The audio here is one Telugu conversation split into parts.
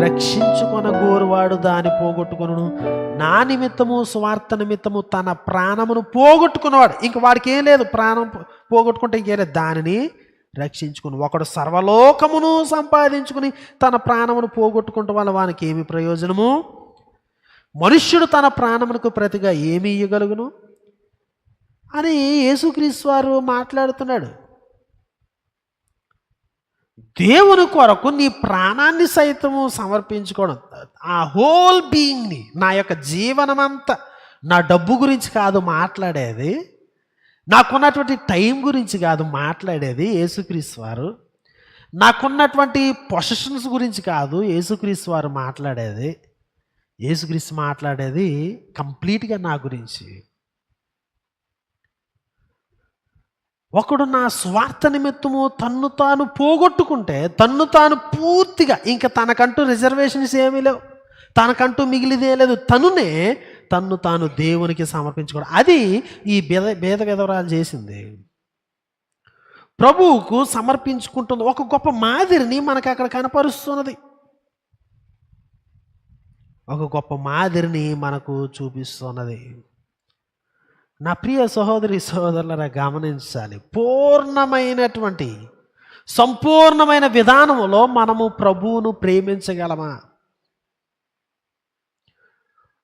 రక్షించుకొన గోరువాడు దాని పోగొట్టుకును నా నిమిత్తము స్వార్థ నిమిత్తము తన ప్రాణమును పోగొట్టుకున్నవాడు. ఇంక వాడికి ఏం లేదు ప్రాణం పోగొట్టుకుంటే ఇంకేం లేదు. దానిని రక్షించుకుని ఒకడు సర్వలోకమును సంపాదించుకుని తన ప్రాణమును పోగొట్టుకుంటే వల్ల వానికి ఏమి ప్రయోజనము? మనుష్యుడు తన ప్రాణమునకు ప్రతిగా ఏమి ఇయ్యగలుగును? అని యేసుక్రీస్తు వారు మాట్లాడుతున్నాడు. దేవుని కొరకు నీ ప్రాణాన్ని సైతము సమర్పించుకోవడం. ఆ హోల్ బీయింగ్ని నా యొక్క జీవనమంతా నా డబ్బు గురించి కాదు మాట్లాడేది నాకున్నటువంటి టైం గురించి కాదు మాట్లాడేది యేసుక్రీస్ వారు. నాకున్నటువంటి పొసెషన్స్ గురించి కాదు యేసుక్రీస్ వారు మాట్లాడేది. యేసుక్రీస్ మాట్లాడేది కంప్లీట్గా నా గురించి. ఒకడు నా స్వార్థ నిమిత్తము తన్ను తాను పోగొట్టుకుంటే తన్ను తాను పూర్తిగా ఇంకా తనకంటూ రిజర్వేషన్స్ ఏమీ లేవు. తనకంటూ మిగిలిదే లేదు. తనునే తన్ను తాను దేవునికి సమర్పించుకోవడం. అది ఈ భేద భేద విధవరాలు చేసింది. ప్రభువుకు సమర్పించుకుంటుంది. ఒక గొప్ప మాదిరిని మనకు అక్కడ కనపరుస్తున్నది. ఒక గొప్ప మాదిరిని మనకు చూపిస్తున్నది. నా ప్రియ సహోదరి సహోదరులరా గమనించాలి. పూర్ణమైనటువంటి సంపూర్ణమైన విధానంలో మనము ప్రభువును ప్రేమించగలమా?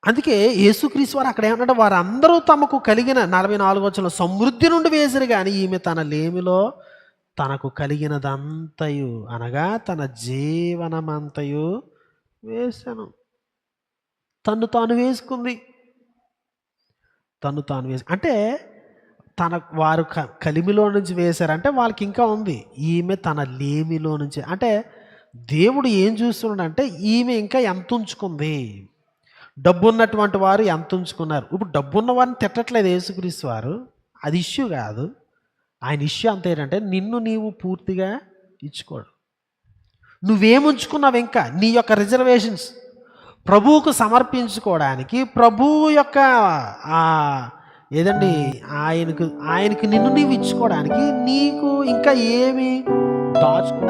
అందుకే యేసుక్రీస్తు వారు అక్కడ ఏమంటే వారందరూ తమకు కలిగిన నలభై నాలుగు వచ్చిన సమృద్ధి నుండి వేసిరు కానీ ఈమె తన లేమిలో తనకు కలిగినదంతయు అనగా తన జీవనమంతయు వేశాను తను తాను వేసుకుంది. తను తాను వేసి అంటే తన వారు క కలిమిలో నుంచి వేశారంటే వాళ్ళకి ఇంకా ఉంది. ఈమె తన లేమిలో నుంచి. అంటే దేవుడు ఏం చూస్తున్నాడంటే ఈమె ఇంకా ఎంత ఉంచుకుంది డబ్బు ఉన్నటువంటి వారు ఎంత ఉంచుకున్నారు ఇప్పుడు డబ్బు ఉన్న వారిని తిట్టట్లేదు యేసుక్రీస్తు వారు. అది ఇష్యూ కాదు. ఆయన ఇష్యూ అంత ఏంటంటే నిన్ను నీవు పూర్తిగా ఇచ్చుకోడు. నువ్వేం ఉంచుకున్నావు ఇంకా? నీ యొక్క రిజర్వేషన్స్. ప్రభువుకు సమర్పించుకోవడానికి ప్రభువు యొక్క ఏదండి ఆయనకు ఆయనకు నిన్ను నీవు ఇచ్చుకోవడానికి నీకు ఇంకా ఏమి దాచుకో